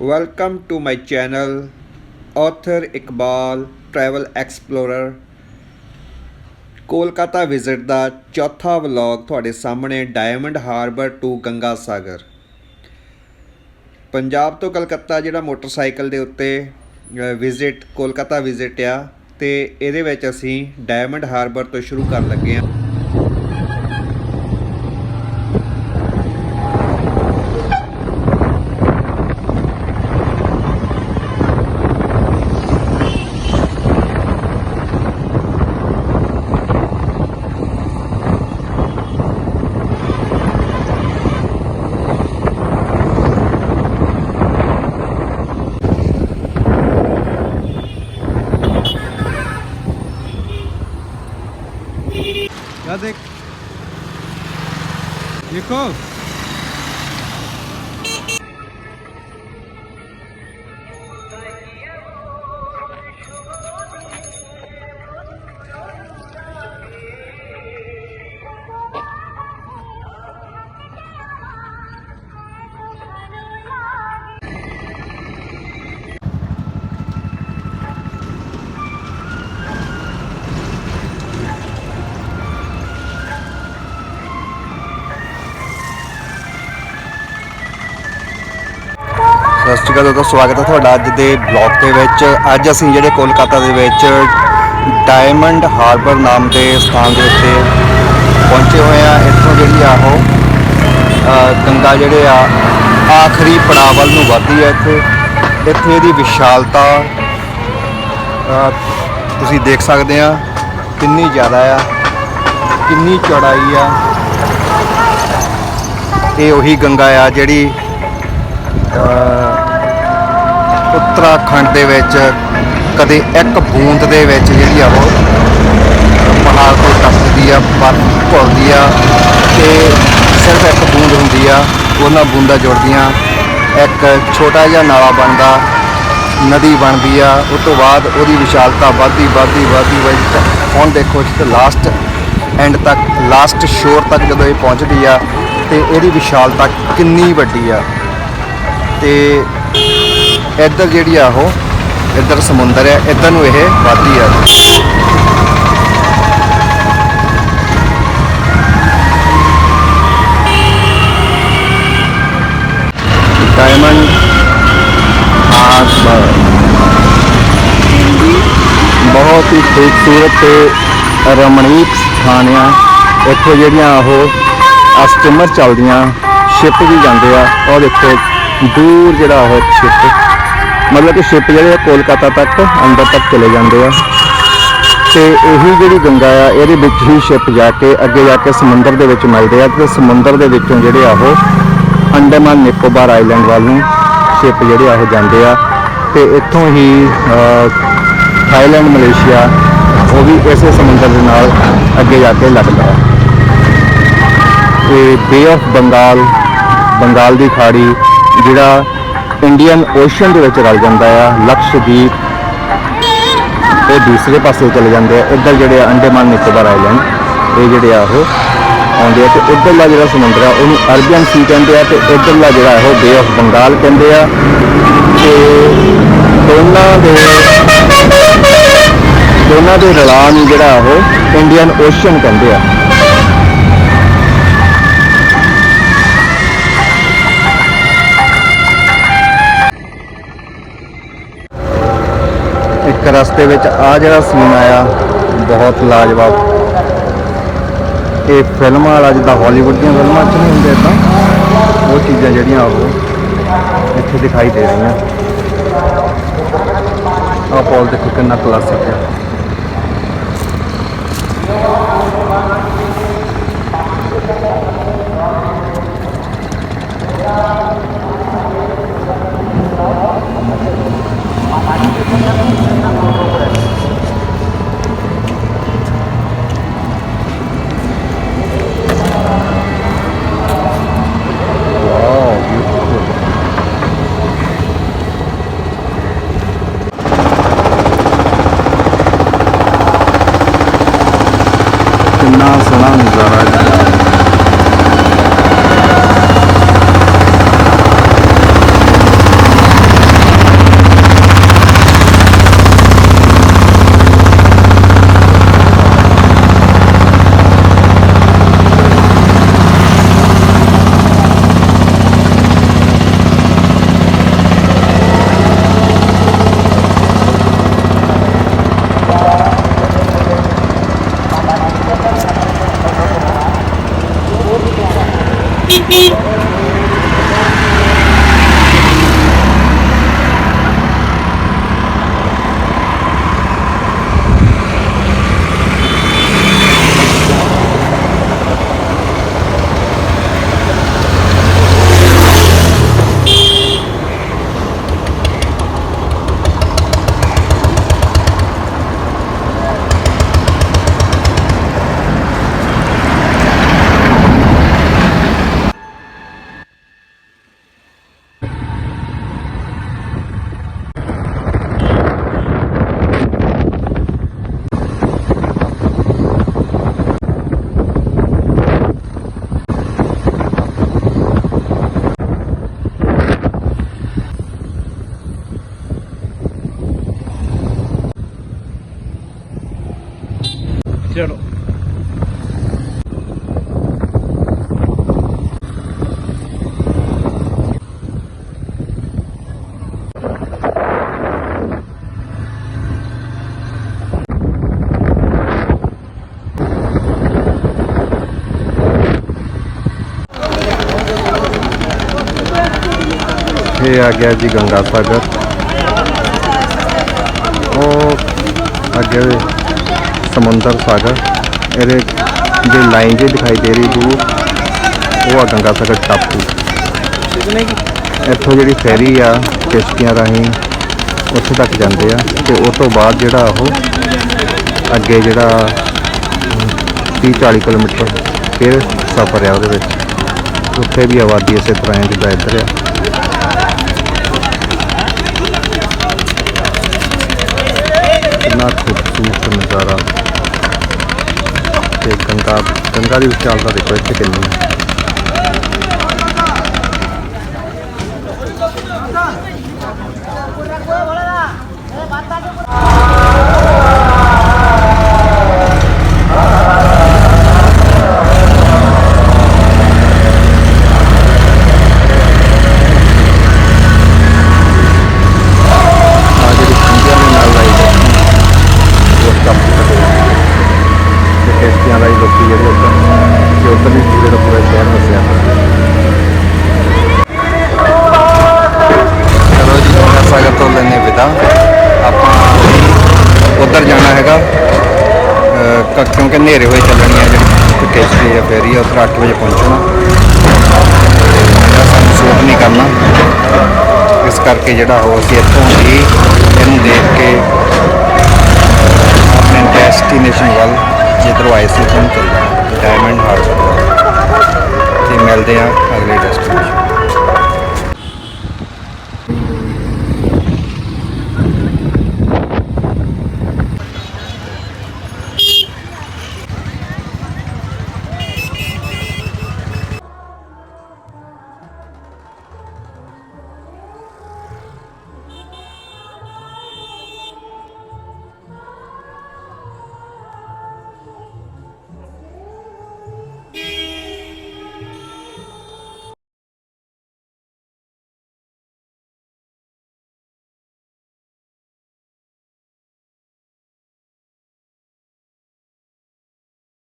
Welcome to my channel, author Iqbal Travel Explorer. Kolkata visit ਦਾ ਚੌਥਾ vlog ਤੁਹਾਡੇ ਸਾਹਮਣੇ Diamond Harbour to Ganga Sagar Punjab ਤੋਂ ਕਲਕੱਤਾ ਜਿਹੜਾ motorcycle ਦੇ ਉੱਤੇ ਵਿਜ਼ਿਟ ਕੋਲਕਾਤਾ ਵਿਜ਼ਿਟ ਆ ਤੇ ਇਹਦੇ ਵਿੱਚ ਅਸੀਂ ਡਾਇਮੰਡ ਹਾਰਬਰ ਤੋਂ ਸ਼ੁਰੂ ਕਰਨ ਲੱਗੇ ਆ Yazık. Yıkıl. ਸਤਿ ਸ਼੍ਰੀ ਅਕਾਲ ਦੋਸਤੋ, ਸਵਾਗਤ ਹੈ ਤੁਹਾਡਾ ਅੱਜ ਦੇ ਬਲੌਗ ਦੇ ਵਿੱਚ। ਅੱਜ ਅਸੀਂ ਜਿਹੜੇ ਕੋਲਕਾਤਾ ਦੇ ਵਿੱਚ ਡਾਇਮੰਡ ਹਾਰਬਰ ਨਾਮ ਦੇ ਸਥਾਨ ਦੇ ਉੱਤੇ ਪਹੁੰਚੇ ਹੋਏ ਆ ਇੱਥੋਂ ਜਿਹੜੀ ਆ ਉਹ ਗੰਗਾ ਜਿਹੜੇ ਆ, ਆਖਰੀ ਪੜਾਅ ਵੱਲ ਨੂੰ ਵੱਧਦੀ ਹੈ ਇੱਥੇ। ਇੱਥੇ ਇਹਦੀ ਵਿਸ਼ਾਲਤਾ ਤੁਸੀਂ ਦੇਖ ਸਕਦੇ ਆ ਕਿੰਨੀ ਜ਼ਿਆਦਾ ਆ, ਕਿੰਨੀ ਚੌੜਾਈ ਆ। ਇਹ ਉਹੀ ਗੰਗਾ ਆ ਜਿਹੜੀ ਉੱਤਰਾਖੰਡ ਦੇ ਵਿੱਚ ਕਦੇ ਇੱਕ ਬੂੰਦ ਦੇ ਵਿੱਚ ਜਿਹੜੀ ਆ ਉਹ ਪਹਾੜ ਤੋਂ ਟੱਪਦੀ ਆ, ਬਰਫ਼ ਘੁਲਦੀ ਆ ਤੇ ਸਿਰਫ ਇੱਕ ਬੂੰਦ ਹੁੰਦੀ ਆ, ਉਹਨਾਂ ਬੂੰਦਾਂ ਜੁੜਦੀਆਂ। ਇੱਕ ਛੋਟਾ ਜਿਹਾ ਨਾਲਾ ਬਣਦਾ, ਨਦੀ ਬਣਦੀ ਆ ਉਸ ਤੋਂ ਬਾਅਦ ਉਹਦੀ ਵਿਸ਼ਾਲਤਾ ਵੱਧਦੀ ਵੱਧਦੀ ਵੱਧਦੀ ਵੱਧਦੀ ਹੁਣ ਦੇਖੋ ਇਸ ਲਾਸਟ ਐਂਡ ਤੱਕ ਲਾਸਟ ਸ਼ੋਰ ਤੱਕ ਜਦੋਂ ਇਹ ਪਹੁੰਚਦੀ ਆ ਤੇ ਇਹਦੀ ਵਿਸ਼ਾਲਤਾ ਕਿੰਨੀ ਵੱਡੀ ਆ। ਤੇ ਇੱਧਰ ਜਿਹੜੀ ਆ ਉਹ, ਇੱਧਰ ਸਮੁੰਦਰ ਹੈ, ਇੱਧਰ ਨੂੰ ਇਹ ਵਾਦੀ ਆ। Diamond Harbour. ਬਹੁਤ ਹੀ ਖੂਬਸੂਰਤ ਤੇ ਰਮਣੀਕ ਸਥਾਨ ਆ ਇੱਥੇ ਜਿਹੜੀਆਂ ਉਹ ਆ ਚੱਲਦੀਆਂ, ਸ਼ਿਪ ਵੀ ਜਾਂਦੇ ਆ। ਉਹ ਦੇਖੋ, ਦੂਰ ਜਿਹੜਾ ਉਹ ਸ਼ਿਪ ਮਤਲਬ ਕਿ ਸ਼ਿਪ ਜਿਹੜੇ ਆ ਕੋਲਕਾਤਾ ਤੱਕ, ਅੰਦਰ ਤੱਕ ਚਲੇ ਜਾਂਦੇ ਆ। ਤੇ ਇਹੀ ਜਿਹੜੀ ਗੰਗਾ ਆ, ਇਹਦੇ ਵਿੱਚ ਹੀ ਸ਼ਿਪ ਜਾ ਕੇ ਅੱਗੇ ਜਾ ਕੇ ਸਮੁੰਦਰ ਦੇ ਵਿੱਚ ਮਿਲਦੇ ਆ ਤੇ ਸਮੁੰਦਰ ਦੇ ਵਿੱਚੋਂ ਜਿਹੜੇ ਆ ਉਹ ਅੰਡੇਮਾਨ ਨਿਕੋਬਾਰ ਆਈਲੈਂਡ ਵੱਲ ਨੂੰ ਸ਼ਿਪ ਜਿਹੜੇ ਆ ਉਹ ਜਾਂਦੇ ਆ। ਤੇ ਇੱਥੋਂ ਹੀ ਥਾਈਲੈਂਡ, ਮਲੇਸ਼ੀਆ, ਉਹ ਵੀ ਇਸੇ ਸਮੁੰਦਰ ਦੇ ਨਾਲ ਅੱਗੇ ਜਾ ਕੇ ਲੱਗਦਾ ਹੈ ਤੇ ਬੇ ਆਫ ਬੰਗਾਲ ਬੰਗਾਲ ਦੀ ਖਾੜੀ, ਜਿਹੜਾ ਇੰਡੀਅਨ ਓਸ਼ਨ ਦੇ ਵਿੱਚ ਰਲ ਜਾਂਦਾ ਆ, ਲਕਸ਼ਦੀਪ ਇਹ ਦੂਸਰੇ ਪਾਸੇ ਚਲੇ ਜਾਂਦੇ ਆ ਇੱਧਰ ਜਿਹੜੇ ਆ ਅੰਡੇਮਾਨ ਨਿਕੋਬਾਰ ਆਈਲੈਂਡ, ਇਹ ਜਿਹੜੇ ਆ ਉਹ ਆਉਂਦੇ ਆ ਤੇ ਇੱਧਰਲਾ ਜਿਹੜਾ ਸਮੁੰਦਰ ਆ, ਉਹਨੂੰ ਅਰਬੀਅਨ ਸੀ ਕਹਿੰਦੇ ਆ ਤੇ ਇੱਧਰਲਾ ਜਿਹੜਾ ਉਹ ਬੇ ਆਫ ਬੰਗਾਲ ਕਹਿੰਦੇ ਆ ਤੇ ਦੋਨਾਂ ਦੇ ਦੋਨਾਂ ਦੇ ਰਲਾ ਨੂੰ ਜਿਹੜਾ ਉਹ ਇੰਡੀਅਨ ਓਸ਼ਨ ਕਹਿੰਦੇ ਆ। ਰਸਤੇ ਵਿੱਚ ਆ ਜਿਹੜਾ ਸੀਨ ਆਇਆ, ਬਹੁਤ ਲਾਜਵਾਬ। ਇਹ ਫਿਲਮਾਂ ਵਾਲਾ ਜਿੱਦਾਂ ਹਾਲੀਵੁੱਡ ਦੀਆਂ ਫਿਲਮਾਂ 'ਚ ਨਹੀਂ ਹੁੰਦੇ ਤਾਂ, ਉਹ ਚੀਜ਼ਾਂ ਜਿਹੜੀਆਂ ਉਹ ਇੱਥੇ ਦਿਖਾਈ ਦੇ ਰਹੀਆਂ। ਆਹ ਪੌਲ ਦੇਖੋ ਕਿੰਨਾ ਕਲਾਸਿਕ ਹੈ ਕਿੰਨਾ ਸੋਹਣਾ ਨਜ਼ਾਰਾ beep, beep. ਚਲੋ। ਆ ਗਿਆ ਜੀ ਗੰਗਾ ਸਾਗਰ। ਉਹ ਅੱਗੇ ਸਮੁੰਦਰ ਸਾਗਰ। ਇਹਦੇ ਜਿਹੜੀ ਲਾਈਨ ਜੀ ਦਿਖਾਈ ਦੇ ਰਹੀ ਦੂਰ। ਉਹ ਆ ਗੰਗਾ ਸਾਗਰ ਟਾਪੂ। ਇੱਥੋਂ ਜਿਹੜੀ ਫੈਰੀ ਆ, ਕਿਸ਼ਤੀਆਂ ਰਾਹੀਂ ਉੱਥੇ ਤੱਕ ਜਾਂਦੇ ਆ। ਤੇ ਉਸ ਤੋਂ ਬਾਅਦ ਜਿਹੜਾ ਉਹ ਅੱਗੇ ਜਿਹੜਾ 30 40 ਕਿਲੋਮੀਟਰ ਫਿਰ ਸਫ਼ਰ ਆ ਉਹਦੇ ਵਿੱਚ। ਉੱਥੇ ਵੀ ਆਬਾਦੀ ਇਸੇ ਤਰ੍ਹਾਂ ਹੈ ਜਿੱਦਾਂ ਇੱਧਰ ਆ। ਕਿੰਨਾ ਖੂਬਸੂਰਤ ਨਜ਼ਾਰਾ। ਤੇ ਗੰਗਾ ਗੰਗਾ ਦੀ ਵਿਸ਼ਾਲਤਾ ਦੇਖੋ ਇੱਥੇ ਕਿੰਨੀ ਹੈ ਹਨੇਰੇ ਹੋਏ ਚੱਲਣੀ ਹੈ ਜਿਹੜੀ ਕਿਸ਼ਤੀ ਆ ਫੇਰੀ ਆ, ਉੱਧਰ 8 ਵਜੇ ਪਹੁੰਚਣਾ। ਸਾਨੂੰ ਸੂਟ ਨਹੀਂ ਕਰਨਾ। ਇਸ ਕਰਕੇ ਜਿਹੜਾ ਹੋ ਅਸੀਂ ਇੱਥੋਂ ਹੀ